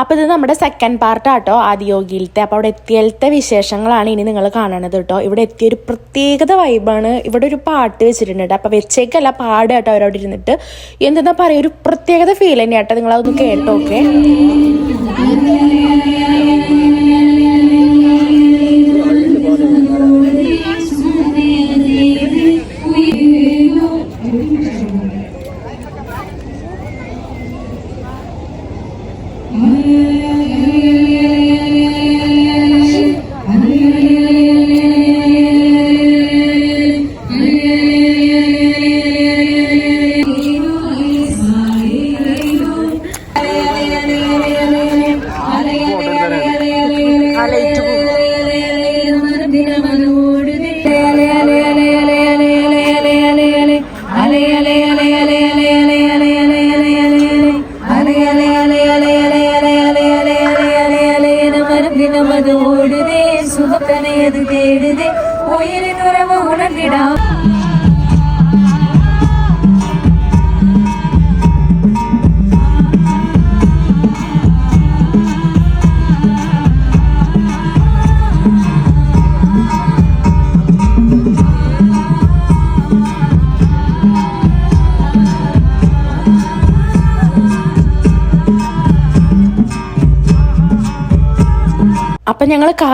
അപ്പോൾ ഇത് നമ്മുടെ സെക്കൻഡ് പാർട്ട് ആട്ടോ ആദിയോഗിയിലത്തെ. അപ്പോൾ അവിടെ എത്തിയലത്തെ വിശേഷങ്ങളാണ് ഇനി നിങ്ങൾ കാണണത് കേട്ടോ. ഇവിടെ എത്തിയ ഒരു പ്രത്യേകത വൈബാണ് ഇവിടെ ഒരു പാട്ട് വെച്ചിട്ടുണ്ട്. അപ്പോൾ വെച്ചേക്കല്ല പാട് കേട്ടോ അവരവിടെ ഇരുന്നിട്ട്. എന്തെന്നാ പറയുക ഒരു പ്രത്യേകത ഫീൽ തന്നെയാട്ടോ നിങ്ങളതൊന്ന് കേട്ടോ ഓക്കെ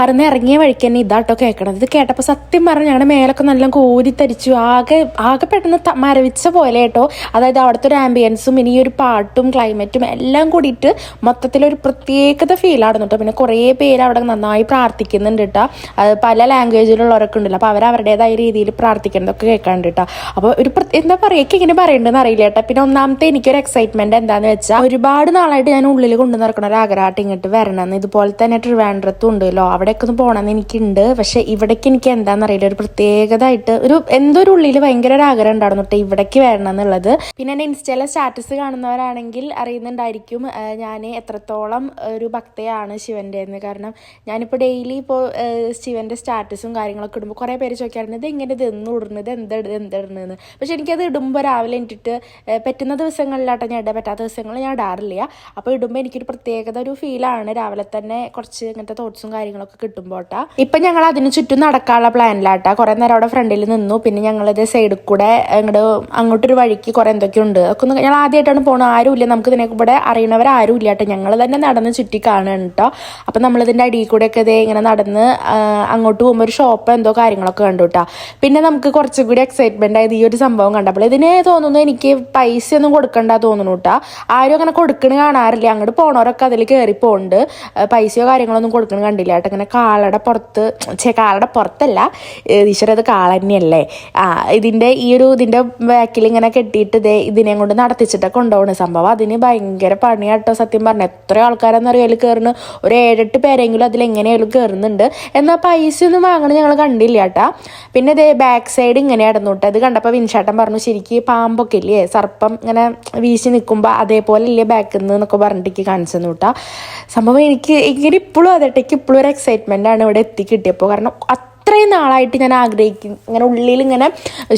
കാറിൽ നിന്ന് ഇറങ്ങിയ വഴിക്ക് തന്നെ ഇതാട്ടോ കേൾക്കണത് ഇത് കേട്ടപ്പോൾ സത്യം പറഞ്ഞു ഞങ്ങളുടെ മേലൊക്കെ നല്ല കോരി തരിച്ചു. ആകെ ആകെ പെട്ടെന്ന് മരവിച്ച പോലെ കേട്ടോ അതായത് അവിടുത്തെ ഒരു ആംബിയൻസും ഇനി ഒരു പാട്ടും ക്ലൈമറ്റും എല്ലാം കൂടിയിട്ട് മൊത്തത്തിലൊരു പ്രത്യേകത ഫീൽ ആണ് കേട്ടോ പിന്നെ കുറേ പേര് അവിടെ നന്നായി പ്രാർത്ഥിക്കുന്നുണ്ട് കേട്ടോ അത് പല ലാംഗ്വേജിലുള്ളവരൊക്കെ ഉണ്ടല്ലോ. അപ്പോൾ അവർ അവരുടേതായ രീതിയിൽ പ്രാർത്ഥിക്കുന്നതൊക്കെ കേൾക്കാണ്ട് കേട്ടോ അപ്പോൾ ഒരു എന്താ പറയുക ഇങ്ങനെ പറയേണ്ടതെന്ന് അറിയില്ല കേട്ടോ പിന്നെ ഒന്നാമത്തെ എനിക്കൊരു എക്സൈറ്റ്മെന്റ് എന്താണെന്ന് വെച്ചാൽ ഒരുപാട് നാളായിട്ട് ഞാൻ ഉള്ളിൽ കൊണ്ടു നടക്കണ ഒരു ആഗ്രഹമായിട്ട് ഇങ്ങോട്ട് വരണം. ഇതുപോലെ തന്നെ ട്രിവാൻഡ്രത്തും ഉണ്ടല്ലോ. അവിടെയൊക്കെ ഒന്ന് പോകണമെന്ന് എനിക്കുണ്ട്. പക്ഷെ ഇവിടേക്ക് എനിക്ക് എന്താണെന്ന് അറിയില്ല. ഒരു പ്രത്യേകതയായിട്ട് ഒരു എന്തോ ഒരു ഉള്ളിൽ ഭയങ്കര ഒരു ആഗ്രഹം ഉണ്ടായിരുന്നു കേട്ടോ ഇവിടേക്ക് വരണം എന്നുള്ളത് പിന്നെ എന്റെ ഇൻസ്റ്റയിലെ സ്റ്റാറ്റസ് കാണുന്നവരാണെങ്കിൽ അറിയുന്നുണ്ടായിരിക്കും ഞാൻ എത്രത്തോളം ഒരു ഭക്തയാണ് ശിവന്റെ എന്ന് കാരണം ഞാനിപ്പോൾ ഡെയിലി ഇപ്പോൾ ശിവന്റെ സ്റ്റാറ്റസും കാര്യങ്ങളൊക്കെ ഇടുമ്പോൾ കുറേ പേര് ചോദിക്കാറുണ്ട് ഇത് എങ്ങനെ ഇത് എന്ന് ഇടുന്നത് എന്താ ഇടുന്നത് എന്താ ഇടുന്നതെന്ന് പക്ഷെ എനിക്കത് ഇടുമ്പോൾ രാവിലെ ഏഹ് പറ്റുന്ന ദിവസങ്ങളിലാട്ടോ ഞാൻ ഇടാൻ പറ്റാത്ത ദിവസങ്ങളിൽ ഞാൻ ഇടാറില്ല. അപ്പോൾ ഇടുമ്പോൾ എനിക്കൊരു പ്രത്യേകത ഒരു ഫീലാണ് രാവിലെ തന്നെ കുറച്ച് ഇങ്ങനത്തെ തോട്ട്സും കാര്യങ്ങളൊക്കെ കിട്ടുമ്പോട്ടാ ഇപ്പൊ ഞങ്ങൾ അതിന് ചുറ്റും നടക്കാനുള്ള പ്ലാനിലാട്ടാ കുറേ നേരം അവിടെ ഫ്രണ്ടിൽ നിന്നു. പിന്നെ ഞങ്ങളിത് സൈഡിൽ കൂടെ ഇങ്ങോട്ട് അങ്ങോട്ടൊരു വഴിക്ക് കുറേ എന്തൊക്കെയുണ്ട് അതൊക്കെ ഒന്ന് ഞങ്ങൾ ആദ്യമായിട്ടാണ് ആരും ആരുമില്ല. നമുക്ക് ഇതിനെ ഇവിടെ അറിയണവർ ആരും ഇല്ല കേട്ടോ ഞങ്ങൾ തന്നെ നടന്ന് ചുറ്റി കാണുകയാണ് കേട്ടോ നമ്മൾ ഇതിന്റെ അടിയിൽ ഒക്കെ ഇതേ ഇങ്ങനെ നടന്ന് അങ്ങോട്ട് പോകുമ്പോൾ ഒരു ഷോപ്പ് എന്തോ കാര്യങ്ങളൊക്കെ കണ്ടു കേട്ടോ പിന്നെ നമുക്ക് കുറച്ചും കൂടി എക്സൈറ്റ്മെന്റ് ആയത് ഈ ഒരു സംഭവം കണ്ടപ്പോൾ ഇതിനെ തോന്നുന്നു എനിക്ക് പൈസ ഒന്നും കൊടുക്കണ്ട തോന്നുന്നു കേട്ടോ ആരും അങ്ങനെ കൊടുക്കണ കാണാറില്ല. അങ്ങോട്ട് പോണവരൊക്കെ അതിൽ കയറി പോകുന്നുണ്ട് പൈസയോ പൈസയോ കാര്യങ്ങളൊന്നും കൊടുക്കണ കണ്ടില്ല കേട്ടോ ഇങ്ങനെ കാളയുടെ പുറത്ത് ചേ കാളയുടെ പുറത്തല്ല ഈശ്വര അത് കാള തന്നെയല്ലേ? ആ ഇതിന്റെ ഈ ഒരു ഇതിന്റെ ബാക്കിൽ ഇങ്ങനെ കെട്ടിയിട്ട് ഇതേ ഇതിനെ കൊണ്ട് നടത്തിച്ചിട്ട് കൊണ്ടുപോകുന്ന സംഭവം അതിന് ഭയങ്കര പണിയാട്ടോ സത്യം പറഞ്ഞു. എത്ര ആൾക്കാരെന്നറിയോ അതിൽ കയറുന്നു ഒരു ഏഴെട്ട് പേരെങ്കിലും അതിൽ കയറുന്നുണ്ട് എന്നാൽ പൈസ ഒന്നും വാങ്ങണ ഞങ്ങൾ കണ്ടില്ല കേട്ടാ. പിന്നെ ഇതേ ബാക്ക് സൈഡ് ഇങ്ങനെ ഇടന്നു അത് കണ്ടപ്പോൾ വിൻഷാട്ടൻ പറഞ്ഞു ശരിക്ക് പാമ്പൊക്കെ ഇല്ലേ? സർപ്പം ഇങ്ങനെ വീശി നിൽക്കുമ്പോൾ അതേപോലെ ഇല്ലേ ബാക്കിൽ നിന്ന് എന്നൊക്കെ പറഞ്ഞിട്ട് എനിക്ക് കാണിച്ചു തന്നു കേട്ടോ. സംഭവം എനിക്ക് ഇങ്ങനെ ഇപ്പോഴും അതേട്ടേക്ക് ഇപ്പോഴും ഒരു എക്സൈറ്റ്മെന്റ് ആണ് ഇവിടെ എത്തിക്കിട്ടിയപ്പോൾ കാരണം അത്രയും നാളായിട്ട് ഞാൻ ആഗ്രഹിക്കും. ഇങ്ങനെ ഉള്ളിൽ ഇങ്ങനെ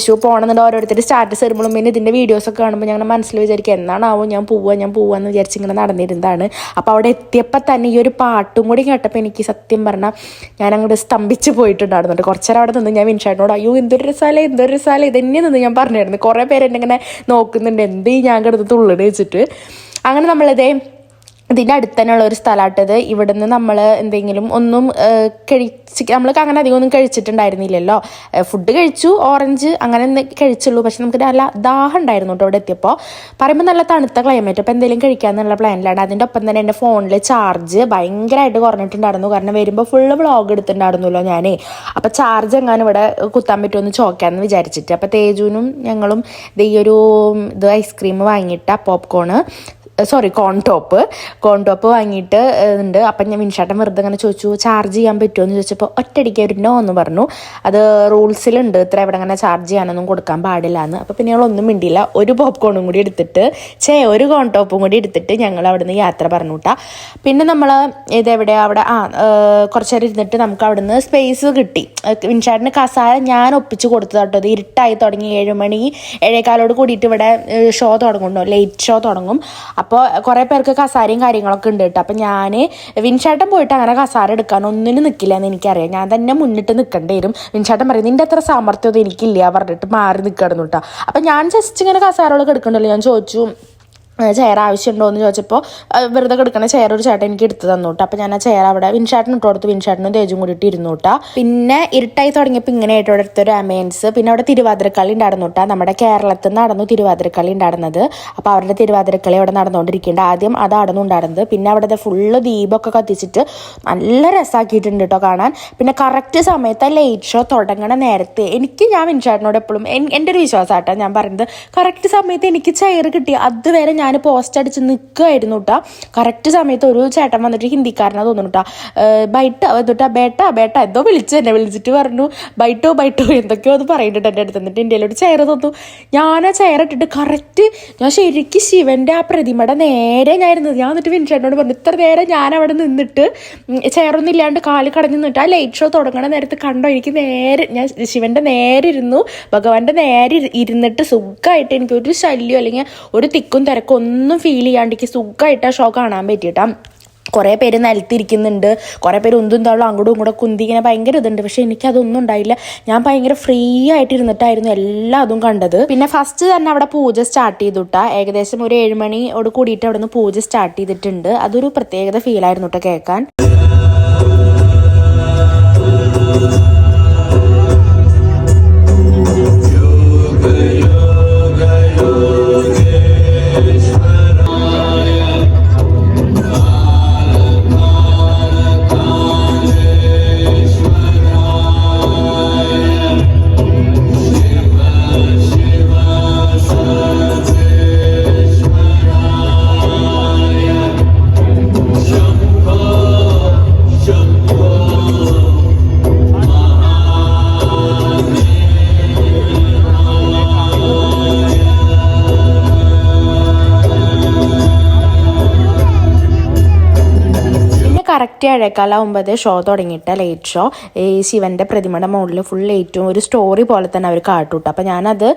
ഷോ പോകണമെന്നുണ്ട് ഓരോരുത്തരുടെ സ്റ്റാറ്റസ് വരുമ്പോഴും പിന്നെ ഇതിന്റെ വീഡിയോസൊക്കെ കാണുമ്പോൾ ഞങ്ങൾ മനസ്സിൽ വിചാരിക്കും എന്നാണാവോ ഞാൻ പോവുക ഞാൻ പോവാന്ന് വിചാരിച്ച് ഇങ്ങനെ നടന്നിരുന്നതാണ്. അപ്പോൾ അവിടെ എത്തിയപ്പോൾ തന്നെ ഈ ഒരു പാട്ടും കൂടി കേട്ടപ്പോൾ എനിക്ക് സത്യം പറഞ്ഞാൽ ഞാൻ അങ്ങോട്ട് സ്തംഭിച്ച് പോയിട്ടുണ്ടായിരുന്നുണ്ട് കുറച്ച് നേരം അവിടെ നിന്ന് ഞാൻ വിൻഷാട്ടിനോട് അയ്യോ എന്തൊരു രസാല എന്തൊരു രസാല ഇതന്നെ നിന്ന് ഞാൻ പറഞ്ഞായിരുന്നു കുറേ പേര് എന്നെ ഇങ്ങനെ നോക്കുന്നുണ്ട് എന്ത് ഞാൻ കിടന്ന് തുള്ളിട് വെച്ചിട്ട്. അങ്ങനെ നമ്മളിതേ ഇതിന്റെ അടുത്ത് ഒരു സ്ഥലമാട്ടത് ഇവിടുന്ന് നമ്മൾ എന്തെങ്കിലും ഒന്നും കഴിച്ച് നമ്മൾക്ക് അങ്ങനെ അധികം ഒന്നും കഴിച്ചിട്ടുണ്ടായിരുന്നില്ലല്ലോ. ഫുഡ് കഴിച്ചു ഓറഞ്ച് അങ്ങനെ കഴിച്ചുള്ളൂ. പക്ഷെ നമുക്ക് നല്ല ദാഹം ഉണ്ടായിരുന്നു കേട്ടോ അവിടെ എത്തിയപ്പോൾ പറയുമ്പോൾ നല്ല തണുത്ത ക്ലൈമറ്റ് അപ്പോൾ എന്തെങ്കിലും കഴിക്കാമെന്നുള്ള പ്ലാനിലാണ് അതിന്റെ ഒപ്പം തന്നെ എന്റെ ഫോണിൽ ചാർജ് ഭയങ്കരമായിട്ട് കുറഞ്ഞിട്ടുണ്ടായിരുന്നു. കാരണം വരുമ്പോൾ ഫുള്ള് വ്ളോഗ് എടുത്തിട്ടുണ്ടായിരുന്നല്ലോ ഞാൻ അപ്പോൾ ചാർജ് എങ്ങാനും ഇവിടെ കുത്താൻ പറ്റുമെന്ന് ചോദിക്കാമെന്ന് വിചാരിച്ചിട്ട്. അപ്പോൾ തേജുവിനും ഞങ്ങളും ഈ ഒരു ഇത് ice cream വാങ്ങിയിട്ട popcorn sorry cone top cone top വാങ്ങിയിട്ട് ഉണ്ട് അപ്പം ഞാൻ മിൻഷാട്ടൻ വെറുതെ അങ്ങനെ ചോദിച്ചു ചാർജ് ചെയ്യാൻ പറ്റുമോ എന്ന് ചോദിച്ചപ്പോൾ ഒറ്റയടിക്ക് ഒരു നോ എന്ന് പറഞ്ഞു. അത് റൂൾസിലുണ്ട് ഇത്ര ഇവിടെ അങ്ങനെ ചാർജ് ചെയ്യാനൊന്നും കൊടുക്കാൻ പാടില്ല എന്ന് അപ്പോൾ പിന്നെ ഞങ്ങളൊന്നും മിണ്ടിയില്ല. ഒരു പോപ്കോണും കൂടി എടുത്തിട്ട് ചേ ഒരു കോൺ ടോപ്പും കൂടി എടുത്തിട്ട് ഞങ്ങൾ അവിടുന്ന് യാത്ര പറഞ്ഞു കൂട്ടാ പിന്നെ നമ്മൾ ഇതെവിടെ അവിടെ ആ കുറച്ച് നേരം ഇരുന്നിട്ട് നമുക്ക് അവിടുന്ന് സ്പേസ് കിട്ടി. വിൻഷാട്ടിന് കസാര ഞാൻ ഒപ്പിച്ച് കൊടുത്തു കേട്ടോ ഇത് ഇരുട്ടായി തുടങ്ങി ഏഴുമണി ഏഴേക്കാലോട് കൂടിയിട്ട് ഇവിടെ ഷോ തുടങ്ങുന്നുണ്ടോ ലേറ്റ് ഷോ തുടങ്ങും. അപ്പോൾ കുറേ പേർക്ക് കസാരയും കാര്യങ്ങളൊക്കെ ഉണ്ട് കേട്ടോ അപ്പം ഞാൻ വിൻചേട്ടൻ പോയിട്ട് അങ്ങനെ കസാര എടുക്കാൻ ഒന്നിനും നിൽക്കില്ല എന്ന് എനിക്കറിയാം. ഞാൻ തന്നെ മുന്നിട്ട് നിൽക്കേണ്ടി വരും. വിൻചേട്ടൻ പറയും നിന്റെ അത്ര സാമർത്ഥ്യമൊന്നും എനിക്കില്ല പറഞ്ഞിട്ട് മാറി നിൽക്കണം കേട്ടോ അപ്പം ഞാൻ ജസ്റ്റ് ഇങ്ങനെ കസാരകളൊക്കെ എടുക്കണ്ടല്ലോ. ഞാൻ ചോദിച്ചു ചെയർ ആവശ്യമുണ്ടോ എന്ന് ചോദിച്ചപ്പോൾ വെറുതെ കിടക്കണ ചെയർ ഒരു ചേട്ടൻ എനിക്ക് എടുത്ത് തന്നു കേട്ടോ അപ്പോൾ ഞാൻ ആ ചെയർ അവിടെ വിൻഷാട്ടിന് ഇട്ട് കൊടുത്തു വിൻഷാട്ടിനും തേജും കൂടിയിട്ട് ഇരുന്നു കേട്ടോ പിന്നെ ഇരുട്ടായി തുടങ്ങിയപ്പോൾ ഇങ്ങനെ ആയിട്ട് അവിടെ അടുത്തൊരു അമേൻസ് പിന്നെ അവിടെ തിരുവാതിരക്കളി ഉണ്ടായിരുന്നു നമ്മുടെ കേരളത്തിൽ നടന്നു തിരുവാതിരക്കളി ഉണ്ടായിരുന്നത്. അപ്പോൾ അവരുടെ തിരുവാതിരക്കളി അവിടെ നടന്നുകൊണ്ടിരിക്കുന്നുണ്ട്. ആദ്യം അതായിരുന്നു ഉണ്ടായിരുന്നത്. പിന്നെ അവിടെ ഫുള്ള് ദീപമൊക്കെ കത്തിച്ചിട്ട് നല്ല രസമാക്കിയിട്ടുണ്ട് കേട്ടോ കാണാൻ. പിന്നെ കറക്റ്റ് സമയത്ത് ലൈറ്റ് ഷോ തുടങ്ങണ നേരത്തെ എനിക്ക് ഞാൻ വിൻഷാട്ടിനോട് എപ്പോഴും എന്റെ ഒരു വിശ്വാസം ഞാൻ പറയുന്നത്. കറക്റ്റ് സമയത്ത് എനിക്ക് ചെയർ കിട്ടി. അതുവരെ ഞാൻ പോസ്റ്റ് അടിച്ച് നിൽക്കുമായിരുന്നു കേട്ടോ കറക്റ്റ് സമയത്ത് ഒരു ചേട്ടൻ വന്നിട്ട് ഹിന്ദിക്കാരനാ തോന്നുന്നു കേട്ടോ ബൈട്ട എന്നിട്ട് ബേട്ട ബേട്ട എന്തോ വിളിച്ചു എന്നെ വിളിച്ചിട്ട് പറഞ്ഞു. ബൈട്ടോ ബൈട്ടോ എന്തൊക്കെയോ അത് പറയുന്നുണ്ട് എന്റെ അടുത്ത്. എന്നിട്ട് ഒരു ചെയർ തന്നു. ഞാൻ ആ ചെയർ ഇട്ടിട്ട് കറക്റ്റ് ഞാൻ ശരിക്കും ശിവന്റെ ആ പ്രതിമയുടെ നേരെ ഞാൻ ഇരുന്നത് ഞാൻ എന്നിട്ട് വിൻഷേട്ടനോട് പറഞ്ഞു ഇത്ര നേരം ഞാൻ അവിടെ നിന്നിട്ട് ചെയറൊന്നും ഇല്ലാണ്ട് കാൽ കടഞ്ഞു നിന്നിട്ട് ആ ലൈറ്റ് ഷോ തുടങ്ങണ നേരത്ത് കണ്ടോ എനിക്ക് നേരെ ഞാൻ ശിവന്റെ നേരെ ഇരുന്നു ഭഗവാന്റെ നേരെ ഇരു- ഇരുന്നിട്ട് സുഖമായിട്ട് എനിക്ക് ഒരു ശല്യം അല്ലെങ്കിൽ ഒരു തിക്കും തിരക്കും ഒന്നും ഫീൽ ചെയ്യാണ്ട് എനിക്ക് സുഖമായിട്ട് ആ ഷോ കാണാൻ പറ്റിയിട്ടാ. കുറേ പേര് നിലത്തിരിക്കുന്നുണ്ട്. കുറേ പേര് ഉന്തും തള്ളും അങ്ങോട്ടും ഇങ്ങോട്ടും കുന്തി ഇങ്ങനെ ഭയങ്കര ഇതുണ്ട്. പക്ഷെ എനിക്കതൊന്നും ഉണ്ടായില്ല. ഞാൻ ഭയങ്കര ഫ്രീ ആയിട്ട് ഇരുന്നിട്ടായിരുന്നു എല്ലാ അതും കണ്ടത്. പിന്നെ ഫസ്റ്റ് തന്നെ അവിടെ പൂജ സ്റ്റാർട്ട് ചെയ്തുട്ടാ. ഏകദേശം ഒരു ഏഴുമണിയോട് കൂടിയിട്ട് അവിടെ നിന്ന് പൂജ സ്റ്റാർട്ട് ചെയ്തിട്ടുണ്ട്. അതൊരു പ്രത്യേകത ഫീലായിരുന്നു കേട്ടോ കേൾക്കാൻ. ഏഴേക്കാലാവുമ്പോൾ ഷോ തുടങ്ങിയിട്ട് ലൈറ്റ് ഷോ ഈ ശിവന്റെ പ്രതിമയുടെ മുകളിൽ ഫുൾ ലൈറ്റും ഒരു സ്റ്റോറി പോലെ തന്നെ അവർ കാട്ടൂട്ടോ അപ്പോൾ ഞാനത്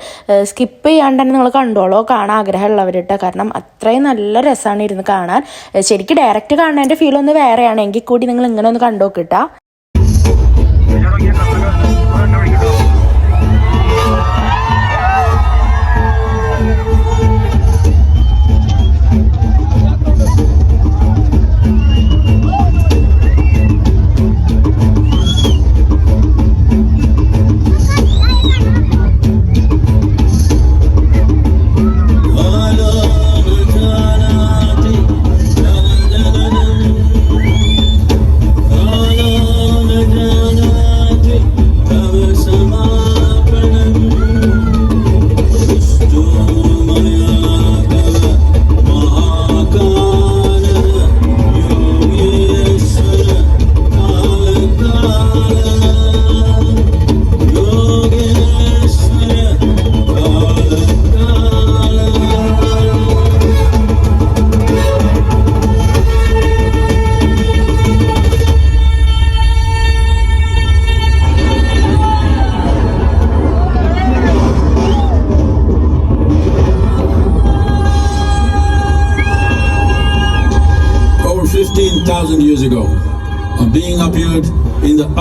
സ്കിപ്പ് ചെയ്യാണ്ട് തന്നെ നിങ്ങൾ കണ്ടോളോ കാണാൻ ആഗ്രഹമുള്ളവരിട്ട്. കാരണം അത്രയും നല്ല രസമാണ് ഇരുന്ന് കാണാൻ. ശരിക്കും ഡയറക്റ്റ് കാണുന്നതിന്റെ ഫീൽ ഒന്ന് വേറെയാണ്. എങ്കിൽ കൂടി നിങ്ങൾ ഇങ്ങനെ ഒന്ന് കണ്ടു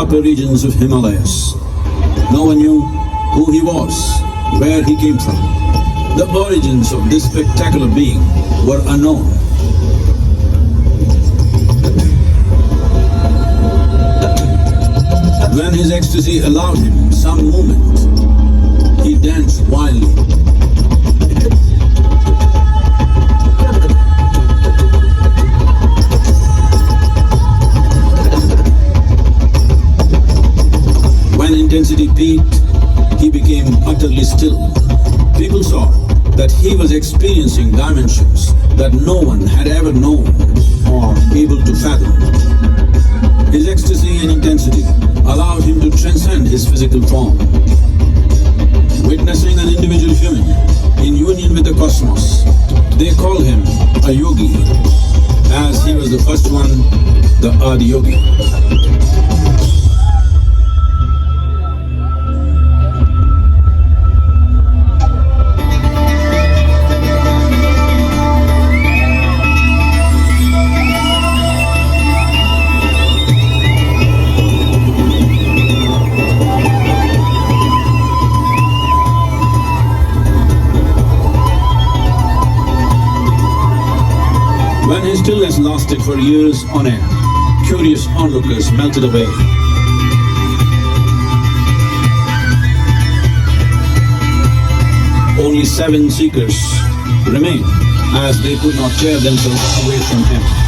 upper regions of Himalayas. No one knew who he was, where he came from. The origins of this spectacular being were unknown. When his ecstasy allowed him some movement, he danced wildly. Dimensions that no one had ever known or able to fathom. His ecstasy and intensity allowed him to transcend his physical form. Witnessing an individual human in union with the cosmos, they call him a yogi, as he was the first one, the Adi Yogi. Stillness lasted for years on end. Curious onlookers melted away. Only seven seekers remained as they could not tear themselves away from him.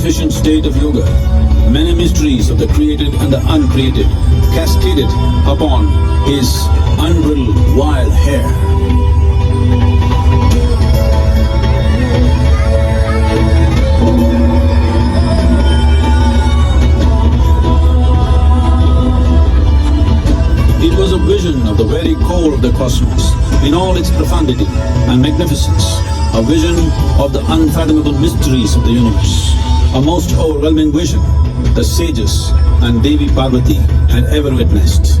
Magnificent state of yoga, many mysteries of the created and the uncreated cascaded upon his unbridled wild hair. It was a vision of the very core of the cosmos in all its profundity and magnificence, a vision of the unfathomable mysteries of the universe, a most overwhelming vision the sages and Devi Parvati had ever witnessed.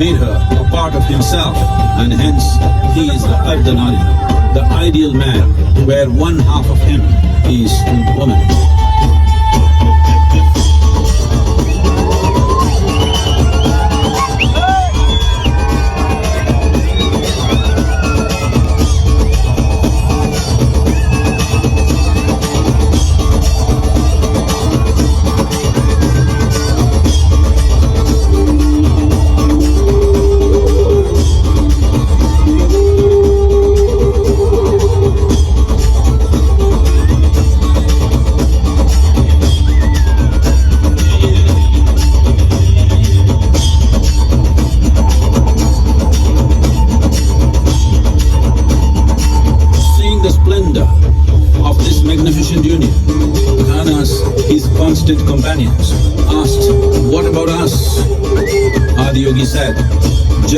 Made her a part of himself, and hence he is the Ardhanari, the ideal man, where one half of him is woman.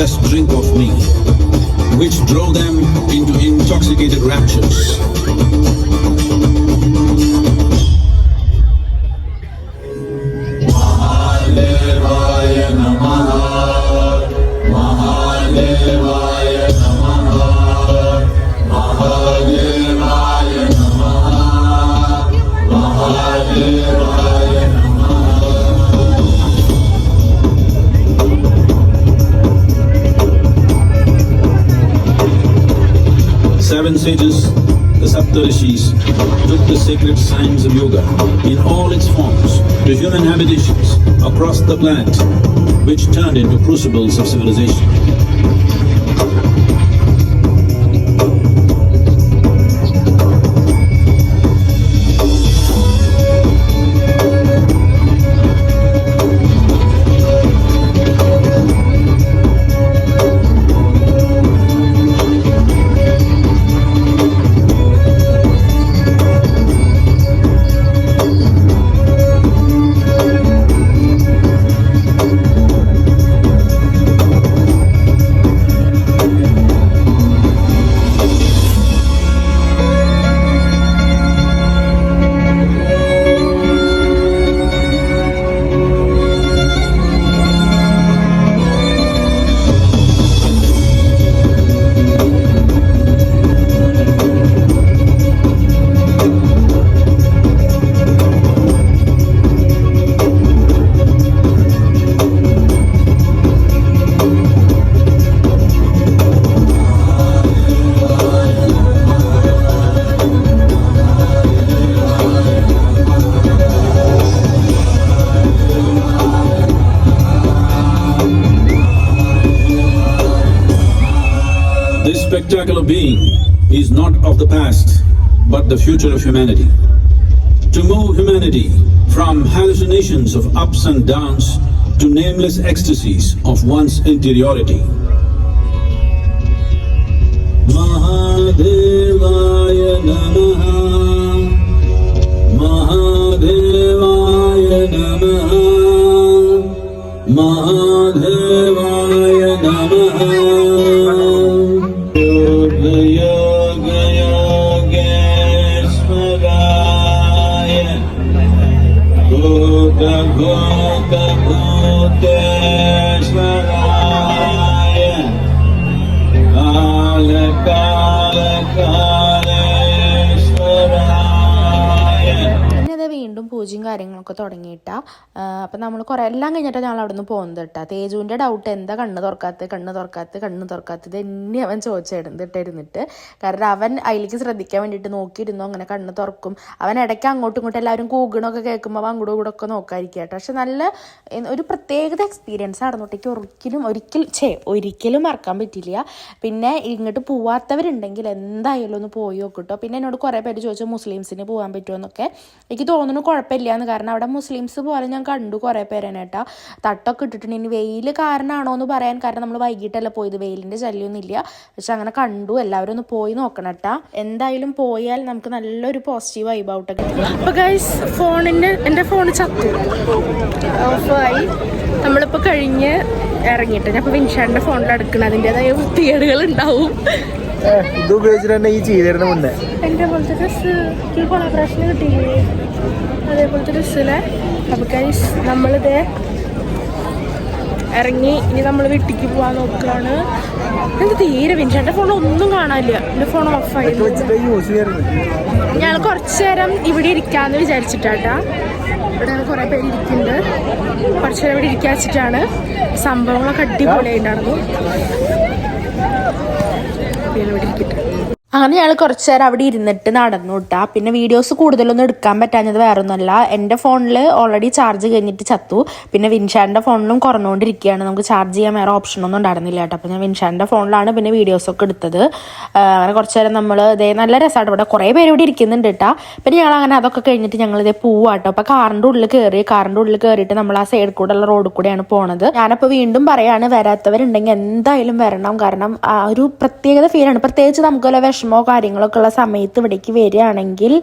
Just The Saptarishis, took the sacred science of yoga in all its forms to human habitations across the planet, which turned into crucibles of civilization. Spectacular being is not of the past, but the future of humanity. To move humanity from hallucinations of ups and downs to nameless ecstasies of one's interiority. Mahadevaya Namaha Mahadevaya Namaha Mahadevaya Yeah. പൂജയും കാര്യങ്ങളൊക്കെ തുടങ്ങിയിട്ടാ. അപ്പം നമ്മൾ കുറേ എല്ലാം കഴിഞ്ഞിട്ടാണ് ഞങ്ങൾ അവിടെ നിന്ന് പോകുന്നത് കേട്ടോ. തേജുവിന്റെ ഡൗട്ട് എന്താ? കണ്ണ് തുറക്കാത്ത കണ്ണ് തുറക്കാത്ത കണ്ണ് തുറക്കാത്തത് എന്നെ അവൻ ചോദിച്ചിരുന്നിട്ടിരുന്നിട്ട് കാരണം അവൻ അതിലേക്ക് ശ്രദ്ധിക്കാൻ വേണ്ടിയിട്ട് നോക്കിയിരുന്നു? അങ്ങനെ കണ്ണ് തുറക്കും. അവൻ ഇടയ്ക്ക് അങ്ങോട്ടും ഇങ്ങോട്ടും എല്ലാവരും കൂകണമൊക്കെ കേൾക്കുമ്പോൾ അങ്ങോട്ടും ഇങ്ങോട്ടും ഒക്കെ നോക്കാതിരിക്കുക കേട്ടോ. പക്ഷെ നല്ല ഒരു പ്രത്യേകത എക്സ്പീരിയൻസ് ആയിരുന്നോട്ടേക്ക് ഒരിക്കലും ഒരിക്കലും ഛേ ഒരിക്കലും മറക്കാൻ പറ്റില്ല. പിന്നെ ഇങ്ങോട്ട് പോവാത്തവരുണ്ടെങ്കിൽ എന്തായാലും ഒന്ന് പോയി നോക്കിട്ടോ പിന്നെ എന്നോട് കുറേ പേര് ചോദിച്ചു മുസ്ലിംസിന് പോകാൻ പറ്റുമോ? എന്നൊക്കെ. എനിക്ക് തോന്നുന്നു കുഴപ്പമില്ല. എന്ന് കാരണം അവിടെ മുസ്ലിംസ് പോലെ ഞാൻ കണ്ടു കുറേ പേരാണ് കേട്ടോ. തട്ടൊക്കെ ഇട്ടിട്ടുണ്ട്. ഇനി വെയിൽ കാരണമാണോ എന്ന് പറയാൻ കാരണം നമ്മൾ വൈകിട്ടല്ല പോയത്. വെയിലിന്റെ ശല്യമൊന്നുമില്ല പക്ഷെ അങ്ങനെ കണ്ടു. എല്ലാവരും ഒന്ന് പോയി നോക്കണം കേട്ടാ. എന്തായാലും പോയാൽ നമുക്ക് നല്ലൊരു പോസിറ്റീവ് വൈബ് ഔട്ട് ഒക്കെ അപ്പോൾ ഗൈസ് ഫോണിന്റെ എന്റെ ഫോൺ ചത്തു. ഓഫായി നമ്മളിപ്പോൾ കഴിഞ്ഞ് ഇറങ്ങിയിട്ട്. ഞാൻ ഇപ്പോൾ വിൻഷാന്റെ ഫോണിൽ അടുക്കണം. അതിന്റെതായ വൃത്തികേടുകൾ ഉണ്ടാവും. ഇത് ഉപയോഗിച്ചിട്ട് തന്നെ ഈ ചെയ്തിരുന്ന മുന്നേ. എന്റെ പോലത്തെ ഡ്രസ്സ് ഈ കൊളാബറേഷൻ കിട്ടിയില്ലേ? അതേപോലത്തെ ഡ്രസ്സിലെ നമുക്ക് നമ്മളിത് ഇറങ്ങി ഇനി നമ്മൾ വീട്ടിലേക്ക് പോകാൻ നോക്കുകയാണ് എനിക്ക് തീരെ പിന്നെ എന്റെ ഫോൺ ഒന്നും കാണാനില്ല. എന്റെ ഫോൺ ഓഫ് ആയിരുന്നു ഞാൻ ചെയ്യാറുണ്ട് ഞങ്ങൾ കുറച്ച് നേരം ഇവിടെ ഇരിക്കാന്ന് വിചാരിച്ചിട്ടാട്ടാ. ഇവിടെ കുറേ പേര് ഇരിക്കുന്നുണ്ട്. കുറച്ച് നേരം ഇവിടെ ഇരിക്കാൻ വെച്ചിട്ടാണ് സംഭവങ്ങളൊക്കെ അടിപൊളിയായിട്ടുണ്ടായിരുന്നു പിന്നെ ഇവിടെ അങ്ങനെ ഞങ്ങൾ കുറച്ച് നേരം അവിടെ ഇരുന്നിട്ട് നടന്നു കിട്ടാ പിന്നെ വീഡിയോസ് കൂടുതലൊന്നും എടുക്കാൻ പറ്റാഞ്ഞത് വേറൊന്നുമല്ല. എന്റെ ഫോണിൽ ഓൾറെഡി ചാർജ് കഴിഞ്ഞിട്ട് ചത്തു. പിന്നെ വിൻഷാന്റെ ഫോണിലും കുറഞ്ഞുകൊണ്ടിരിക്കുകയാണ്. നമുക്ക് ചാർജ് ചെയ്യാൻ വേറെ ഓപ്ഷനൊന്നും ഉണ്ടായിരുന്നില്ല കേട്ടോ അപ്പോൾ ഞാൻ വിൻഷാന്റെ ഫോണിലാണ് പിന്നെ വീഡിയോസൊക്കെ എടുത്തത്. അങ്ങനെ കുറച്ച് നേരം നമ്മൾ ഇതേ നല്ല രസമാണ് ഇവിടെ കുറേ പേര് ഇവിടെ ഇരിക്കുന്നുണ്ട് കേട്ടോ പിന്നെ ഞങ്ങൾ അങ്ങനെ അതൊക്കെ കഴിഞ്ഞിട്ട് ഞങ്ങൾ ഇതേ പോവാട്ടോ. അപ്പോൾ കാറിന്റെ ഉള്ളിൽ കയറി കാറിന്റെ ഉള്ളിൽ കയറിയിട്ട് നമ്മൾ ആ സൈഡ് കൂടെ ഉള്ള റോഡിൽ കൂടെയാണ് പോണത്. ഞാനപ്പോൾ വീണ്ടും പറയാണ് വരാത്തവരുണ്ടെങ്കിൽ എന്തായാലും വരണം. കാരണം ആ ഒരു പ്രത്യേകത ഫീലാണ് പ്രത്യേകിച്ച് നമുക്ക് വല്ല വിഷമം വിഷമമോ കാര്യങ്ങളൊക്കെ ഉള്ള സമയത്ത് ഇവിടേക്ക് വരികയാണെങ്കിൽ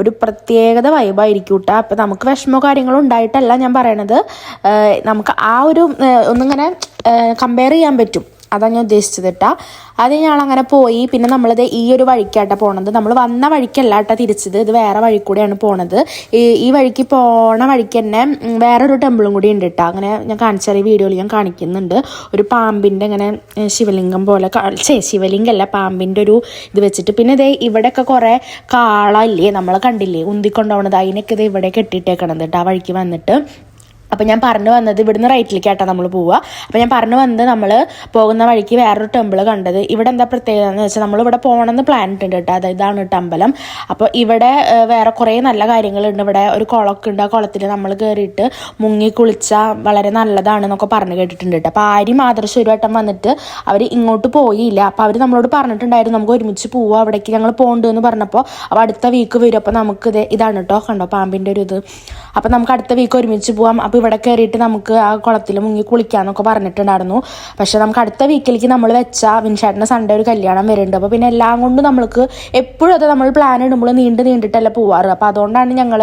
ഒരു പ്രത്യേകത വൈബായിരിക്കും കേട്ടോ അപ്പം നമുക്ക് വിഷമോ കാര്യങ്ങളോ ഉണ്ടായിട്ടല്ല ഞാൻ പറയണത്. നമുക്ക് ആ ഒരു ഒന്നിങ്ങനെ കമ്പയർ ചെയ്യാൻ പറ്റും. അതാണ് ഞാൻ ഉദ്ദേശിച്ചത് കേട്ടാ അത് ഞങ്ങളങ്ങനെ പോയി. പിന്നെ നമ്മളിത് ഈ ഒരു വഴിക്കാട്ടാ പോണത്. നമ്മൾ വന്ന വഴിക്കല്ല കേട്ടോ തിരിച്ചത്. ഇത് വേറെ വഴി കൂടെയാണ് പോണത്. ഈ വഴിക്ക് പോണ വഴിക്ക് തന്നെ വേറെ വേറൊരു ടെമ്പിളും കൂടി ഉണ്ട് കേട്ടോ അങ്ങനെ ഞാൻ കാണിച്ചറിയ വീഡിയോയിൽ ഞാൻ കാണിക്കുന്നുണ്ട്. ഒരു പാമ്പിന്റെ ഇങ്ങനെ ശിവലിംഗം പോലെ ചേ ഛേ ശിവലിംഗം അല്ല പാമ്പിന്റെ ഒരു ഇത് വെച്ചിട്ട്. പിന്നെ ഇതേ ഇവിടെയൊക്കെ കുറേ കാള ഇല്ലേ? നമ്മൾ കണ്ടില്ലേ? ഉന്തിക്കൊണ്ടുപോകണത് അതിനൊക്കെ ഇത് ഇവിടെ കെട്ടിയിട്ടേക്കണത് കേട്ടോ ആ വഴിക്ക് വന്നിട്ട്. അപ്പം ഞാൻ പറഞ്ഞു വന്നത് ഇവിടുന്ന് റൈറ്റിലേക്കാട്ടോ നമ്മൾ പോവുക. അപ്പം ഞാൻ പറഞ്ഞു വന്നത് നമ്മൾ പോകുന്ന വഴിക്ക് വേറൊരു ടെമ്പിൾ കണ്ടത്. ഇവിടെ എന്താ പ്രത്യേകത എന്ന് വെച്ചാൽ നമ്മൾ ഇവിടെ പോകണമെന്ന് പ്ലാൻ ഇട്ടുണ്ട് കേട്ടോ. അതായത് ഇതാണ് കേട്ടോ അമ്പലം അപ്പോൾ ഇവിടെ വേറെ കുറേ നല്ല കാര്യങ്ങളുണ്ട്. ഇവിടെ ഒരു കുളമൊക്കെ ഉണ്ട്. ആ കുളത്തിൽ നമ്മൾ കയറിയിട്ട് മുങ്ങി കുളിച്ചാൽ വളരെ നല്ലതാണ് എന്നൊക്കെ പറഞ്ഞു കേട്ടിട്ടുണ്ട് കേട്ടോ. അപ്പോൾ ആരും ആദർശ ഒരു വട്ടം വന്നിട്ട് അവർ ഇങ്ങോട്ട് പോയില്ല. അപ്പോൾ അവർ നമ്മളോട് പറഞ്ഞിട്ടുണ്ടായിരുന്നു നമുക്ക് ഒരുമിച്ച് പോവുക അവിടേക്ക് ഞങ്ങൾ പോകണ്ടെന്ന് പറഞ്ഞപ്പോൾ അപ്പോൾ അടുത്ത വീക്ക് വരും. അപ്പോൾ നമുക്ക് ഇത് ഇതാണ് കേട്ടോ കണ്ടോ പാമ്പിന്റെ ഒരു ഇത്. അപ്പോൾ നമുക്ക് അടുത്ത വീക്ക് ഒരുമിച്ച് പോവാം. അപ്പോൾ ഇവിടെ കയറിയിട്ട് നമുക്ക് ആ കുളത്തിൽ മുങ്ങി കുളിക്കാന്നൊക്കെ പറഞ്ഞിട്ടുണ്ടായിരുന്നു. പക്ഷേ നമുക്ക് അടുത്ത വീക്കിലേക്ക് നമ്മൾ വെച്ച വിൻഷാട്ടിന് സൺഡേ ഒരു കല്യാണം വരുന്നുണ്ട്. അപ്പോൾ പിന്നെ എല്ലാം കൊണ്ടും നമ്മൾക്ക് എപ്പോഴും അത് നമ്മൾ പ്ലാൻ ഇടുമ്പോൾ നീണ്ട് നീണ്ടിട്ടല്ല പോവാറ്. അപ്പോൾ അതുകൊണ്ടാണ് ഞങ്ങൾ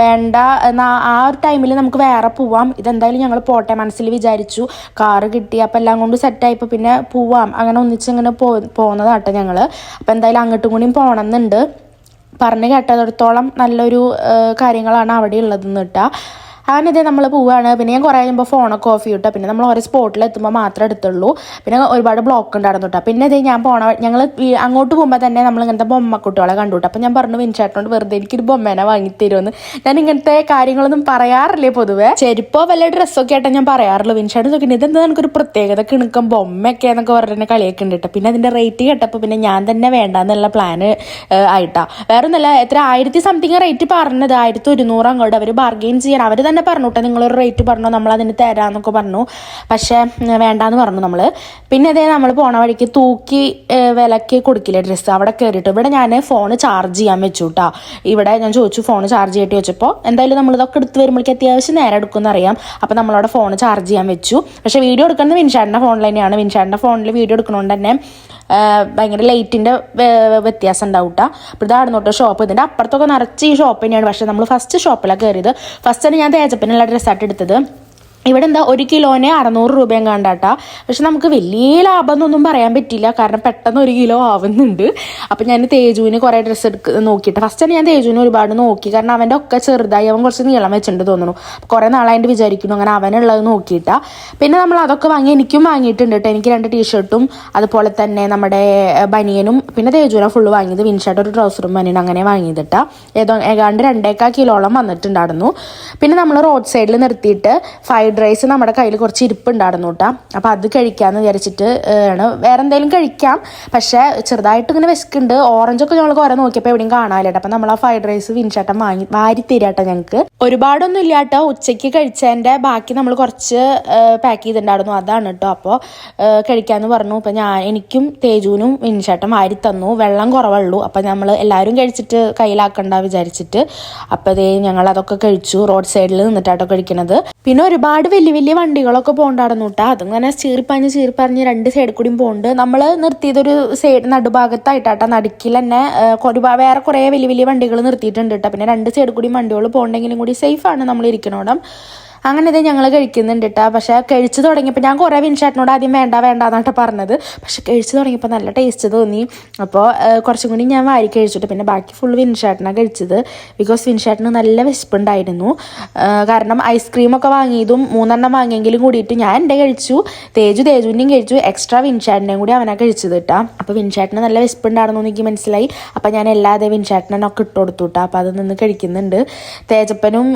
വേണ്ട എന്നാ ആ ഒരു ടൈമിൽ നമുക്ക് വേറെ പോവാം. ഇതെന്തായാലും ഞങ്ങൾ പോട്ടെ മനസ്സിൽ വിചാരിച്ചു. കാറ് കിട്ടി. അപ്പോൾ എല്ലാം കൊണ്ട് സെറ്റായപ്പോൾ പിന്നെ പോവാം. അങ്ങനെ ഒന്നിച്ച് ഇങ്ങനെ പോ പോകുന്നതാട്ടോ ഞങ്ങൾ അപ്പോൾ എന്തായാലും അങ്ങോട്ടും കൂടിയും പോകണമെന്നുണ്ട് പറഞ്ഞു കേട്ടതിടത്തോളം നല്ലൊരു കാര്യങ്ങളാണ് അവിടെ ഉള്ളതെന്ന് കേട്ടാ. അങ്ങനെ ഇതേ നമ്മൾ പോവുകയാണ് പിന്നെ ഞാൻ കുറേ കഴിയുമ്പോൾ ഫോണൊക്കെ ഓഫ് ചെയ്യട്ടോ പിന്നെ നമ്മൾ ഓരോ സ്പോട്ടിൽ എത്തുമ്പോൾ മാത്രമേ എടുത്തുള്ളൂ. പിന്നെ ഒരുപാട് ബ്ലോക്ക് ഉണ്ടായിരുന്നു കേട്ടോ പിന്നെ ഇതേ ഞാൻ പോണ ഞങ്ങൾ അങ്ങോട്ട് പോകുമ്പോൾ തന്നെ നമ്മൾ ഇങ്ങനത്തെ ബൊമ്മക്കുട്ടികളെ കണ്ടു കേട്ടോ അപ്പോൾ ഞാൻ പറഞ്ഞു വിൻചേട്ടനോട് വെറുതെ എനിക്കൊരു ബൊമ്മേനെ വാങ്ങിത്തരുമെന്ന് ഞാൻ ഇങ്ങനത്തെ കാര്യങ്ങളൊന്നും പറയാറില്ലേ പൊതുവെ? ചെരുപ്പോ വല്ല ഡ്രസ്സൊക്കെ ആയിട്ടാണ് ഞാൻ പറയാറുള്ളൂ. വിൻചേട്ടൻ ചോദിക്കുന്നത് ഇതെന്താ എനിക്കൊരു പ്രത്യേകത? കിണുക്കം ബൊമ്മയൊക്കെ എന്നൊക്കെ പറഞ്ഞ കളിയൊക്കെ ഉണ്ട് കേട്ടോ പിന്നെ അതിന്റെ റേറ്റ് കേട്ടപ്പോൾ പിന്നെ ഞാൻ തന്നെ വേണ്ടാന്നുള്ള പ്ലാന് ആയിട്ടാ. വേറെ ഒന്നല്ല എത്ര ആയിരത്തി സംതിങ് റേറ്റ് പറഞ്ഞത്. ആയിരത്തി ഒരുന്നൂറ് അങ്ങോട്ട് അവർ ബാർഗെയിൻ ചെയ്യാൻ. അവർ തന്നെ പറഞ്ഞു കേട്ടോ നിങ്ങളൊരു റേറ്റ് പറഞ്ഞു നമ്മൾ അതിന് തരാമെന്നൊക്കെ പറഞ്ഞു. പക്ഷേ വേണ്ടാന്ന് പറഞ്ഞു നമ്മൾ പിന്നെ അതേ നമ്മൾ പോണ വഴിക്ക് തൂക്കി വിലക്ക് കൊടുക്കില്ലേ ഡ്രസ്സ് അവിടെ കയറിയിട്ട് ഇവിടെ ഞാൻ ഫോൺ ചാർജ് ചെയ്യാൻ വെച്ചു കേട്ടോ ഇവിടെ ഞാൻ ചോദിച്ചു ഫോൺ ചാർജ് ചെയ്യട്ടെ വെച്ചപ്പോൾ എന്തായാലും നമ്മൾ ഇതൊക്കെ എടുത്ത് വരുമ്പോഴേക്ക് അത്യാവശ്യം നേരെ എടുക്കുമെന്ന് അറിയാം അപ്പോൾ നമ്മളവിടെ ഫോൺ ചാർജ് ചെയ്യാൻ വെച്ചു. പക്ഷേ വീഡിയോ എടുക്കുന്നത് വിൻഷാടിന്റെ ഫോണിൽ തന്നെയാണ്. വിൻഷാടിന്റെ ഫോണിൽ വീഡിയോ എടുക്കണോണ്ട് തന്നെ ഭയങ്കര ലൈറ്റിന്റെ വ്യത്യാസം ഉണ്ടാവും കേട്ടോ അപ്പോൾ ഇതാണ് തൊട്ട് ഷോപ്പ് ഇതിന്റെ അപ്പുറത്തൊക്കെ നിറച്ച് ഈ ഷോപ്പ് തന്നെയാണ്. പക്ഷേ നമ്മൾ ഫസ്റ്റ് ഷോപ്പിലാണ് കയറിയത് ഫസ്റ്റ് തന്നെ ഞാൻ തേജപ്പനുള്ള ഡ്രസ്സായിട്ട് എടുത്തത്. ഇവിടെ എന്താ ഒരു കിലോനെ അറുന്നൂറ് രൂപയും കണ്ടാട്ടാ. പക്ഷെ നമുക്ക് വലിയ ലാഭം എന്നൊന്നും പറയാൻ പറ്റില്ല. കാരണം പെട്ടെന്ന് ഒരു കിലോ ആവുന്നുണ്ട്. അപ്പം ഞാൻ തേജുവിന് കുറേ ഡ്രസ്സ് എടുക്ക നോക്കിയിട്ട്. ഫസ്റ്റ് തന്നെ ഞാൻ തേജുവിന് ഒരുപാട് നോക്കി. കാരണം അവന്റെ ഒക്കെ ചെറുതായി അവൻ കുറച്ച് നീളം വെച്ചിട്ടുണ്ട് തോന്നുന്നു. കുറേ നാളായിട്ട് വിചാരിക്കുന്നു. അങ്ങനെ അവനുള്ളത് നോക്കിയിട്ടാ. പിന്നെ നമ്മൾ അതൊക്കെ വാങ്ങി എനിക്കും വാങ്ങിയിട്ടുണ്ട് കേട്ടോ എനിക്ക് രണ്ട് ടീഷർട്ടും അതുപോലെ തന്നെ നമ്മുടെ ബനിയനും പിന്നെ തേജുവിനെ ഫുള്ള് വാങ്ങിയത്. വിൻഷർട്ട് ഒരു ട്രൗസറും ബനിയനും അങ്ങനെ വാങ്ങിയതിട്ടാ. ഏതോ ഏതാണ്ട് രണ്ടേക്കാ കിലോളം വന്നിട്ടുണ്ടായിരുന്നു. പിന്നെ നമ്മൾ റോഡ് സൈഡിൽ നിർത്തിയിട്ട് ഫ്രൈഡ് റൈസ് നമ്മുടെ കയ്യിൽ കുറച്ച് ഇരിപ്പുണ്ടായിരുന്നു കേട്ടോ. അപ്പോൾ അത് കഴിക്കാമെന്ന് വിചാരിച്ചിട്ട് ആണ്. വേറെ എന്തെങ്കിലും കഴിക്കാം. പക്ഷേ ചെറുതായിട്ട് ഇങ്ങനെ വിശക്കുണ്ട് ഓറഞ്ചൊക്കെ ഞങ്ങൾ കുറേ നോക്കിയപ്പോൾ എവിടെയും കാണാനില്ല അപ്പം നമ്മൾ ആ ഫ്രൈഡ് റൈസ് വിൻചേട്ടൻ വാങ്ങി വാരി തരാട്ടോ ഞങ്ങൾക്ക് ഒരുപാടൊന്നും ഇല്ല കേട്ടോ. ഉച്ചയ്ക്ക് കഴിച്ചതിന്റെ ബാക്കി നമ്മൾ കുറച്ച് പാക്ക് ചെയ്തിട്ടുണ്ടായിരുന്നു. അതാണ് കേട്ടോ. അപ്പോൾ കഴിക്കാമെന്ന് പറഞ്ഞു. അപ്പം ഞാൻ എനിക്കും തേജുവിനും വിൻചേട്ടൻ വാരി തന്നു. വെള്ളം കുറവുള്ളൂ. അപ്പം നമ്മൾ എല്ലാവരും കഴിച്ചിട്ട് കയ്യിലാക്കണ്ട വിചാരിച്ചിട്ട്. അപ്പോൾ അതേ ഞങ്ങൾ അതൊക്കെ കഴിച്ചു. റോഡ് സൈഡിൽ നിന്നിട്ടാട്ടോ കഴിക്കണത്. പിന്നെ ഒരുപാട് വലിയ വലിയ വണ്ടികളൊക്കെ പോകണ്ടായിരുന്നു കേട്ടോ അതിങ്ങനെ ചീറിപ്പഞ്ഞ് ചീറിപ്പറഞ്ഞ് രണ്ട് സൈഡിൽ കൂടിയും പോകുന്നുണ്ട് നമ്മൾ നിർത്തിയതൊരു സൈഡ് നടുഭാഗത്തായിട്ടാട്ടോ. നടുക്കിൽ തന്നെ ഒരുപാട് വേറെ കുറേ വലിയ വലിയ വണ്ടികൾ നിർത്തിയിട്ടുണ്ട് കേട്ടോ പിന്നെ രണ്ട് സൈഡിൽ കൂടി വണ്ടികൾ പോകണ്ടെങ്കിലും കൂടി സേഫാണ് നമ്മൾ ഇരിക്കണോടം. അങ്ങനെ ഇത് ഞങ്ങൾ കഴിക്കുന്നുണ്ട് കേട്ടോ പക്ഷേ കഴിച്ചു തുടങ്ങിയപ്പോൾ ഞാൻ കുറേ വിൻഷാട്ടിനോട് ആദ്യം വേണ്ട വേണ്ട എന്നാട്ട് പറഞ്ഞത്. പക്ഷേ കഴിച്ചു തുടങ്ങിയപ്പോൾ നല്ല ടേസ്റ്റ് തോന്നി. അപ്പോൾ കുറച്ചും കൂടി ഞാൻ വാരി കഴിച്ചിട്ട് പിന്നെ ബാക്കി ഫുൾ വിൻഷാട്ടിനാണ് കഴിച്ചത്. ബിക്കോസ് വിൻഷാട്ടിന് നല്ല വിശപ്പുണ്ടായിരുന്നു. കാരണം ഐസ്ക്രീമൊക്കെ വാങ്ങിയതും മൂന്നെണ്ണം വാങ്ങിയെങ്കിലും കൂടിയിട്ട് ഞാൻ എന്റെ കഴിച്ചു. തേജു തേജുവിന്റെയും കഴിച്ചു. എക്സ്ട്രാ വിൻഷാട്ടിന്റെയും കൂടി അവനാ കഴിച്ചത് കേട്ടോ അപ്പോൾ വിൻഷാട്ടിന് നല്ല വിശപ്പുണ്ടായിരുന്നു എനിക്ക് മനസ്സിലായി. അപ്പോൾ ഞാൻ എല്ലാതെ വിൻഷാട്ടിനൊക്കെ ഇട്ട് കൊടുത്തു കേട്ടോ അപ്പോൾ അത് നിന്ന് കഴിക്കുന്നുണ്ട്. തേജപ്പനും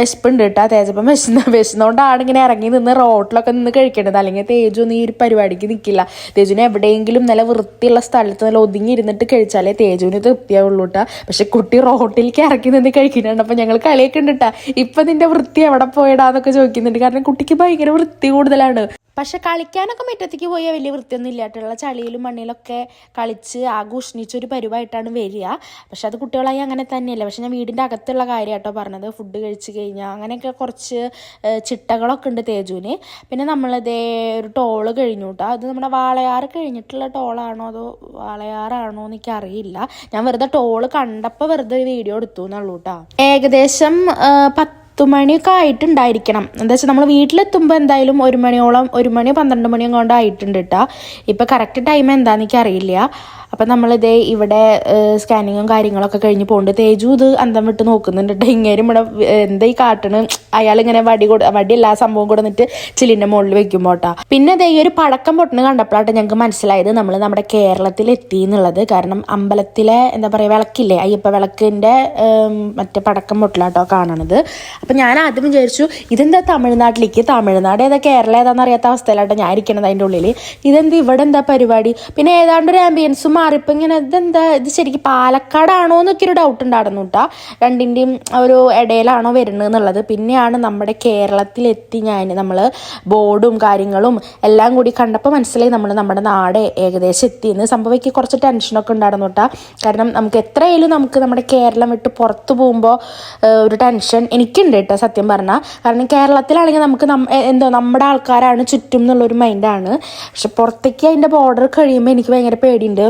വിശപ്പുണ്ട് കേട്ടോ തേജപ്പൻ വിശന്ന് വിശന്നുകൊണ്ടാണ് ഇങ്ങനെ ഇറങ്ങി നിന്ന് റോട്ടിലൊക്കെ നിന്ന് കഴിക്കേണ്ടത്. അല്ലെങ്കിൽ തേജു ഒന്നും ഈ ഒരു പരിപാടിക്ക് നിൽക്കില്ല തേജുവിനെ എവിടെയെങ്കിലും നല്ല വൃത്തിയുള്ള സ്ഥലത്ത് നല്ല ഒതുങ്ങി ഇരുന്നിട്ട് കഴിച്ചാലേ തേജുവിന് തൃപ്തിയാവുള്ളൂ കേട്ടാ പക്ഷെ കുട്ടി റോട്ടിലേക്ക് ഇറങ്ങി നിന്ന് കഴിക്കുന്നുണ്ട് അപ്പം ഞങ്ങൾ കളിയൊക്കെ ഉണ്ട് കേട്ടാ ഇപ്പം നിന്റെ വൃത്തി എവിടെ പോയിടാന്നൊക്കെ ചോദിക്കുന്നുണ്ട്. കാരണം കുട്ടിക്ക് ഭയങ്കര വൃത്തി കൂടുതലാണ്. പക്ഷെ കളിക്കാനൊക്കെ മുറ്റത്തേക്ക് പോയാൽ വലിയ വൃത്തിയൊന്നും ഇല്ലാട്ടുള്ള ചളിയിലും മണ്ണിലൊക്കെ കളിച്ച് ആഘോഷിച്ചൊരു പരിവായിട്ടാണ് വരിക. പക്ഷെ അത് കുട്ടികളായി അങ്ങനെ തന്നെയല്ല. പക്ഷെ ഞാൻ വീടിന്റെ അകത്തുള്ള കാര്യം കേട്ടോ പറഞ്ഞത്. ഫുഡ് കഴിച്ച് കഴിഞ്ഞാൽ അങ്ങനെയൊക്കെ കുറച്ച് ചിട്ടകളൊക്കെ ഉണ്ട് തേജുവിന്. പിന്നെ നമ്മളിതേ ഒരു ടോൾ കഴിഞ്ഞു കേട്ടോ അത് നമ്മുടെ വാളയാറ് കഴിഞ്ഞിട്ടുള്ള ടോളാണോ അതോ വാളയാറാണോ എന്ന് എനിക്കറിയില്ല. ഞാൻ വെറുതെ ടോൾ കണ്ടപ്പോൾ വെറുതെ ഒരു വീഡിയോ എടുത്തു എന്നുള്ളൂ കേട്ടോ ഏകദേശം പത്ത് മണിയൊക്കെ ആയിട്ടുണ്ടായിരിക്കണം. എന്താ വെച്ചാൽ നമ്മൾ വീട്ടിലെത്തുമ്പോൾ എന്തായാലും ഒരു മണിയോളം ഒരു മണി പന്ത്രണ്ട് മണിയും കൊണ്ട് ആയിട്ടുണ്ട് കേട്ടോ ഇപ്പം കറക്റ്റ് ടൈം എന്താണെന്ന് എനിക്ക് അറിയില്ല അപ്പം നമ്മളിതേ ഇവിടെ സ്കാനിങ്ങും കാര്യങ്ങളൊക്കെ കഴിഞ്ഞ് പോകുന്നുണ്ട് തേജു ഇത് അന്തം വിട്ട് നോക്കുന്നുണ്ട് കേട്ടോ ഇങ്ങേരും ഇവിടെ എന്താ ഈ കാട്ടണ്? അയാളിങ്ങനെ വടി കൊടു വടി എല്ലാ സംഭവം കൊടുത്തിട്ട് ചില്ലിന്റെ മുകളിൽ വെക്കുമ്പോൾ കേട്ടോ പിന്നെ അതേ ഈ ഒരു പടക്കം പൊട്ടുന്ന കണ്ടപ്പോഴാട്ടോ ഞങ്ങൾക്ക് മനസ്സിലായത്. നമ്മൾ നമ്മുടെ കേരളത്തിൽ എത്തി എന്നുള്ളത്. കാരണം അമ്പലത്തിലെ എന്താ പറയുക വിളക്കില്ലേ? അയ്യപ്പ വിളക്കിന്റെ മറ്റേ പടക്കം പൊട്ടലാട്ടോ കാണണത്. അപ്പം ഞാൻ ആദ്യം വിചാരിച്ചു ഇതെന്താ തമിഴ്നാട്ടിലേക്ക്? തമിഴ്നാട് ഏതാ കേരളം ഏതാണെന്ന് അറിയാത്ത അവസ്ഥയിലാട്ടോ ഞാൻ ഇരിക്കണത് അതിന്റെ ഉള്ളിൽ ഇതെന്താ ഇവിടെ എന്താ പരിപാടി? പിന്നെ ഏതാണ്ട് ഒരു ആംബിയൻസും മാറിയപ്പോൾ ഇങ്ങനെ ഇതെന്താ ഇത് ശരിക്കും പാലക്കാടാണോ എന്നൊക്കെ ഒരു ഡൗട്ട് ഉണ്ടായിരുന്നു കേട്ടോ രണ്ടിന്റെയും ഒരു ഇടയിലാണോ വരുന്നത് എന്നുള്ളത്. പിന്നെയാണ് നമ്മുടെ കേരളത്തിലെത്തി ഞാൻ നമ്മൾ ബോർഡും കാര്യങ്ങളും എല്ലാം കൂടി കണ്ടപ്പോൾ മനസ്സിലായി നമ്മൾ നമ്മുടെ നാട് ഏകദേശം എത്തിയെന്ന് എനിക്ക് കുറച്ച് ടെൻഷനൊക്കെ ഉണ്ടായിരുന്നു കേട്ടോ കാരണം നമുക്ക് എത്രയായാലും നമുക്ക് നമ്മുടെ കേരളം വിട്ട് പുറത്തു പോകുമ്പോൾ ഒരു ടെൻഷൻ എനിക്കുണ്ട് കേട്ടോ സത്യം പറഞ്ഞാൽ കാരണം കേരളത്തിലാണെങ്കിൽ നമുക്ക് എന്തോ നമ്മുടെ ആൾക്കാരാണ് ചുറ്റും എന്നുള്ളൊരു മൈൻഡാണ് പക്ഷെ പുറത്തേക്ക് അതിന്റെ ബോർഡർ കഴിയുമ്പോൾ എനിക്ക് ഭയങ്കര പേടിയുണ്ട്.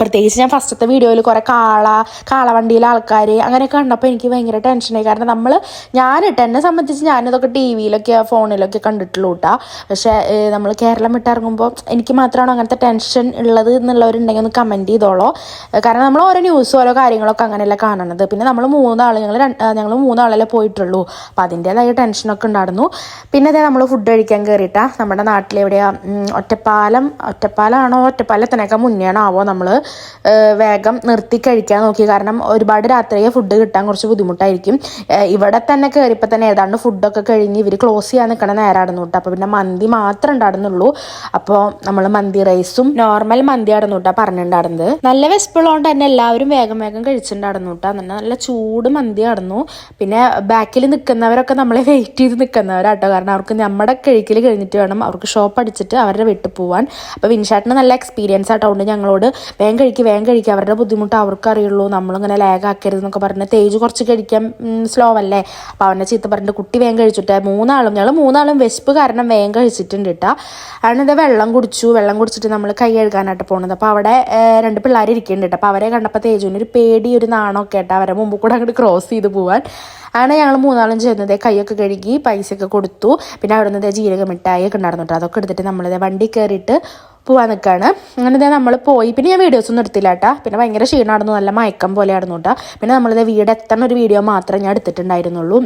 പ്രത്യേകിച്ച് ഞാൻ ഫസ്റ്റത്തെ വീഡിയോയിൽ കുറേ കാള കാളവണ്ടിയിലെ ആൾക്കാർ അങ്ങനെയൊക്കെ കണ്ടപ്പോൾ എനിക്ക് ഭയങ്കര ടെൻഷനായി കാരണം നമ്മൾ ഞാനിട്ട് എന്നെ സംബന്ധിച്ച് ഞാനിതൊക്കെ ടി വിയിലൊക്കെ ഫോണിലൊക്കെ കണ്ടിട്ടുള്ളൂ കേട്ടോ പക്ഷേ നമ്മൾ കേരളം വിട്ടിറങ്ങുമ്പോൾ എനിക്ക് മാത്രമാണോ അങ്ങനത്തെ ടെൻഷൻ ഉള്ളത് എന്നുള്ളവരുണ്ടെങ്കിൽ ഒന്ന് കമന്റ് ചെയ്തോളോ. കാരണം നമ്മൾ ഓരോ ന്യൂസും ഓരോ കാര്യങ്ങളൊക്കെ അങ്ങനെയല്ല കാണുന്നത് പിന്നെ നമ്മൾ മൂന്നാൾ ഞങ്ങൾ ഞങ്ങൾ മൂന്നാളല്ലേ പോയിട്ടുള്ളൂ. അപ്പോൾ അതിന്റേതായ ടെൻഷനൊക്കെ ഉണ്ടായിരുന്നു. പിന്നെ അതേ നമ്മൾ ഫുഡ് കഴിക്കാൻ കയറിയിട്ടാ നമ്മുടെ നാട്ടിലെവിടെയാ? ഉം, ഒറ്റപ്പാലം ഒറ്റപ്പാലമാണോ ഒറ്റപ്പാലത്തിനൊക്കെ ആവോ നമ്മൾ വേഗം നിർത്തി കഴിക്കാൻ നോക്കി. കാരണം ഒരുപാട് രാത്രിയെ ഫുഡ് കിട്ടാൻ കുറച്ച് ബുദ്ധിമുട്ടായിരിക്കും. ഇവിടെ തന്നെ കയറിയപ്പോൾ തന്നെ ഏതാണ്ട് ഫുഡൊക്കെ കഴിഞ്ഞ് ഇവർ ക്ലോസ് ചെയ്യാൻ നിൽക്കണ നേരമായിരുന്നു കേട്ടോ. അപ്പോൾ പിന്നെ മന്തി മാത്രം ഉണ്ടായിരുന്നുള്ളൂ. അപ്പോൾ നമ്മൾ മന്തി റൈസും നോർമൽ മന്തി ആയിരുന്നു കേട്ടോ പറഞ്ഞിട്ടുണ്ടായിരുന്നത്. നല്ല വിശപ്പുള്ളതുകൊണ്ട് തന്നെ എല്ലാവരും വേഗം വേഗം കഴിച്ചിട്ടുണ്ടായിരുന്നു കേട്ടോ. നല്ല ചൂട് മന്തി ആയിരുന്നു. പിന്നെ ബാക്കിൽ നിൽക്കുന്നവരൊക്കെ നമ്മളെ വെയിറ്റ് ചെയ്ത് നിൽക്കുന്നവരാട്ടോ കാരണം അവർക്ക് നമ്മുടെ കഴിക്കൽ കഴിഞ്ഞിട്ട് വേണം അവർക്ക് ഷോപ്പ് അടിച്ചിട്ട് അവരുടെ വീട്ടിൽ പോവാൻ. അപ്പോൾ വിൻഷാട്ടിന് നല്ല എക്സ്പീരിയൻസ് ആട്ടോ. അതുകൊണ്ട് ഞങ്ങളോട് വേഗം കഴിക്കുക വേഗം കഴിക്കുക അവരുടെ ബുദ്ധിമുട്ട് അവർക്ക് അറിയുള്ളൂ നമ്മളിങ്ങനെ ലാഗ് ആക്കരുത് എന്നൊക്കെ പറഞ്ഞ് തേജ് കുറച്ച് കഴിക്കാൻ സ്ലോ അല്ലേ? അപ്പോൾ അവനെ ചീത്ത പറഞ്ഞിട്ട് കുട്ടി വേഗം കഴിച്ചിട്ട് മൂന്നാളും ഞങ്ങൾ മൂന്നാളും വിശപ്പ് കാരണം വേഗം കഴിച്ചിട്ടുണ്ട് കേട്ടോ അവനിത് വെള്ളം കുടിച്ചു. വെള്ളം കുടിച്ചിട്ട് നമ്മൾ കൈ കഴുകാനായിട്ട് പോകുന്നത് അപ്പോൾ അവിടെ രണ്ട് പിള്ളേർ ഇരിക്കുന്നുണ്ട് അപ്പോൾ അവരെ കണ്ടപ്പോൾ തേജുവിന് ഒരു പേടി ഒരു നാണമൊക്കെ ആയിട്ട് അവരെ മുമ്പ് കൂടെ അങ്ങോട്ട് ക്രോസ് ചെയ്ത് പോവാൻ. അങ്ങനെ ഞങ്ങൾ മൂന്നാളും ചെന്നത് കൈയൊക്കെ കഴുകി പൈസയൊക്കെ കൊടുത്തു. പിന്നെ അവിടെ നിന്ന് ജീരക മിഠായി ഒക്കെ ഉണ്ടായിരുന്നു കേട്ടോ അതൊക്കെ എടുത്തിട്ട് നമ്മളിത് വണ്ടി കയറിയിട്ട് പോവാൻ നിൽക്കുകയാണ് അങ്ങനെ നമ്മൾ പോയി. പിന്നെ ഞാൻ വീഡിയോസ് ഒന്നും എടുത്തില്ല കേട്ടോ പിന്നെ ഭയങ്കര ക്ഷീണമായിരുന്നു. നല്ല മയക്കം പോലെ ആയിരുന്നു കേട്ടോ പിന്നെ നമ്മളിത് വീട് എത്തണ ഒരു വീഡിയോ മാത്രമേ ഞാൻ എടുത്തിട്ടുണ്ടായിരുന്നുള്ളൂ.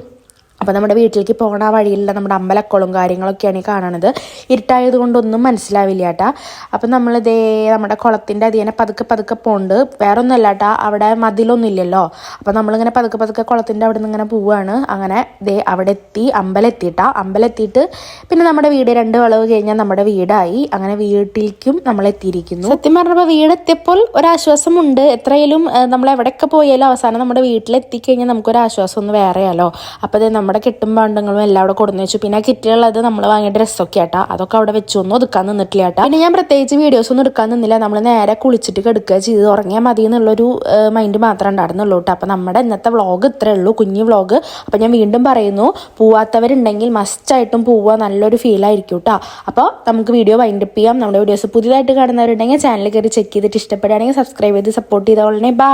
അപ്പോൾ നമ്മുടെ വീട്ടിലേക്ക് വഴിയില്ല വഴിയിലുള്ള നമ്മുടെ അമ്പലക്കുളം കാര്യങ്ങളൊക്കെയാണ് ഈ കാണണത്. ഇരുട്ടായത് കൊണ്ടൊന്നും മനസ്സിലാവില്ല കേട്ടാ അപ്പം നമ്മളിതേ നമ്മുടെ കുളത്തിന്റെ അതിനെ പതുക്കെ പതുക്കെ പോകുന്നുണ്ട് വേറെ ഒന്നുമല്ല കേട്ടാ അവിടെ മതിലൊന്നും ഇല്ലല്ലോ അപ്പം നമ്മളിങ്ങനെ പതുക്കെ പതുക്കെ കുളത്തിന്റെ അവിടെ നിന്ന് ഇങ്ങനെ പോവുകയാണ് അങ്ങനെ ദേ അവിടെ എത്തി അമ്പലം എത്തിയിട്ടാ അമ്പലം എത്തിയിട്ട് പിന്നെ നമ്മുടെ വീട് രണ്ട് വളവ് കഴിഞ്ഞാൽ നമ്മുടെ വീടായി. അങ്ങനെ വീട്ടിലേക്കും നമ്മൾ എത്തിയിരിക്കുന്നു സത്യം പറഞ്ഞപ്പോൾ വീടെത്തിയപ്പോൾ ഒരാശ്വാസമുണ്ട്. എത്രയായാലും ഏഹ്, നമ്മൾ എവിടെയൊക്കെ പോയാലും അവസാനം നമ്മുടെ വീട്ടിലെത്തിക്കഴിഞ്ഞാൽ നമുക്കൊരു ആശ്വാസം ഒന്ന് വേറെയാലോ. അപ്പോൾ അത് നമ്മുടെ കെട്ടും പാണ്ടങ്ങളും എല്ലാം അവിടെ കൊടുന്നു വെച്ചു. പിന്നെ ആ കിറ്റുള്ളത് നമ്മൾ വാങ്ങിയ ഡ്രസ്സൊക്കെ ആട്ടാ. അതൊക്കെ അവിടെ വെച്ചു. ഒന്നും ഒതുക്കാൻ നിന്നിട്ടില്ല പിന്നെ ഞാൻ പ്രത്യേകിച്ച് വീഡിയോസ് ഒന്നും എടുക്കാൻ നിന്നില്ല. നമ്മൾ നേരെ കുളിച്ചിട്ട് കിടക്കുക ചെയ്ത് ഉറങ്ങിയാൽ മതി എന്നുള്ളൊരു മൈൻഡ് മാത്രമേ ഉണ്ടായിരുന്നുള്ളൂ കേട്ടോ. അപ്പോൾ നമ്മുടെ ഇന്നത്തെ വ്ളോഗ് ഇത്രേ ഉള്ളൂ. കുഞ്ഞു വ്ളോഗ് അപ്പോൾ ഞാൻ വീണ്ടും പറയുന്നു പോവാത്തവരുണ്ടെങ്കിൽ മസ്റ്റായിട്ടും പോവുക നല്ലൊരു ഫീൽ ആയിരിക്കും കേട്ടോ. അപ്പോൾ നമുക്ക് വീഡിയോ വൈൻഡപ്പ് ചെയ്യാം. നമ്മുടെ വീഡിയോസ് പുതിയതായിട്ട് കാണുന്നവരുണ്ടെങ്കിൽ ചാനൽ കയറി ചെക്ക് ചെയ്തിട്ട് ഇഷ്ടപ്പെടുകയാണെങ്കിൽ സബ്സ്ക്രൈബ് ചെയ്ത് സപ്പോർട്ട് ചെയ്തോളണേ. ബാ